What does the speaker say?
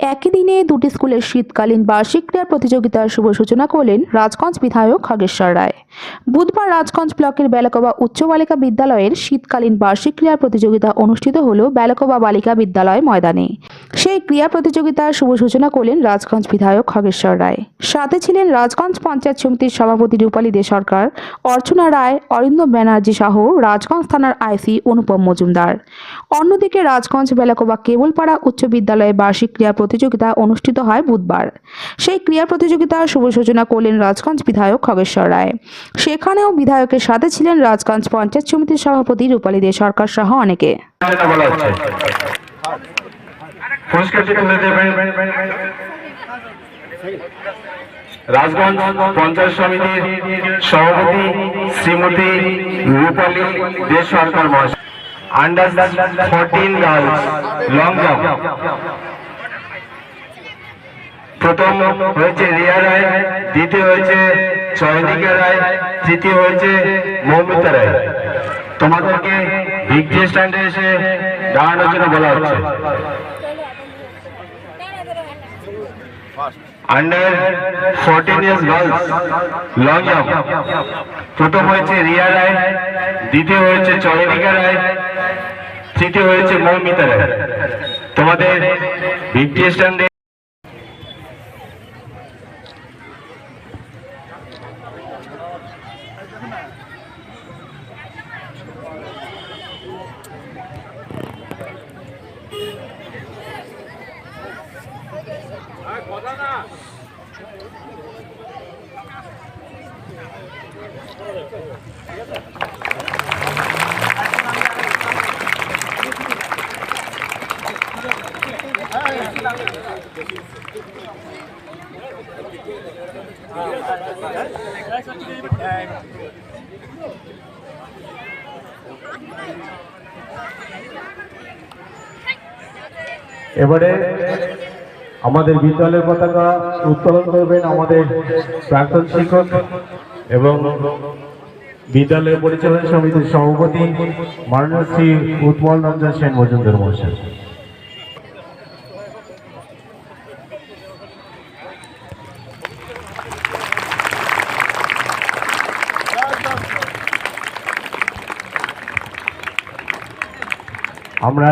একই দিনে দুটি স্কুলের শীতকালীন বার্ষিক ক্রীড়া প্রতিযোগিতার শুভ সূচনা করলেন রাজগঞ্জ বিধায়ক খগেশ্বর রায়। বুধবার রাজগঞ্জ ব্লকের বেলাকোবা উচ্চ বালিকা বিদ্যালয়ের শীতকালীন বার্ষিক ক্রীড়া প্রতিযোগিতা অনুষ্ঠিত হল বেলাকোবা বালিকা বিদ্যালয় ময়দানে। সেই ক্রীড়া প্রতিযোগিতার শুভ সূচনা করলেন রাজগঞ্জ বিধায়ক খগেশ্বর রায়। সাথে ছিলেন রাজগঞ্জ পঞ্চায়েত সমিতির সভাপতি রূপালী দে সরকার, অর্চনা রায়, অরিন্দ ব্যানার্জি সহ রাজগঞ্জ থানার আইসি অনুপম মজুমদার। অন্যদিকে রাজগঞ্জ বেলাকোবা কেবলপাড়া উচ্চ বিদ্যালয়ে বার্ষিক ক্রীড়া প্রতিযোগিতা অনুষ্ঠিত হয় বুধবার। সেই ক্রীড়া প্রতিযোগিতার শুভ সূচনা করলেন রাজগঞ্জ বিধায়ক খগেশ্বর রায়। সেখানেও বিধায়কের সাথে ছিলেন রাজগঞ্জ পঞ্চায়েত সমিতির সভাপতি রূপালী দে সরকার সহ অনেকে। রাজগঞ্জ পঞ্চায়েত সমিতির সভাপতি শ্রীমতী রূপালী দে সরকার মহাশয়। আন্ডার ফোরটিন লং জাম্প প্রথম হয়েছে রিয়া রায়, দ্বিতীয় হয়েছে চয়নিকা রায়, তৃতীয় হয়েছে মৌমিতা রায়। তোমাদেরকে ভিক্টি স্ট্যান্ডে এসে দাঁড়ানোর জন্য বলা হচ্ছে। Under fourteen years girls long jump প্রথম হয়েছে রিয়া রায়, দ্বিতীয় হয়েছে চয়নিকা রায়, তৃতীয় হয়েছে মৌমিতা রায়। তোমাদের ভিক্টি স্ট্যান্ডে এবারে আমাদের বিদ্যালয়ের পতাকা উত্তোলন করবেন আমাদের প্রাক্তন শিক্ষক এবং বিদ্যালয় পরিচালনা সমিতির সভাপতি মাননীয় শ্রী উৎপল রঞ্জন সেন মজুমদার মহাশয়। আমরা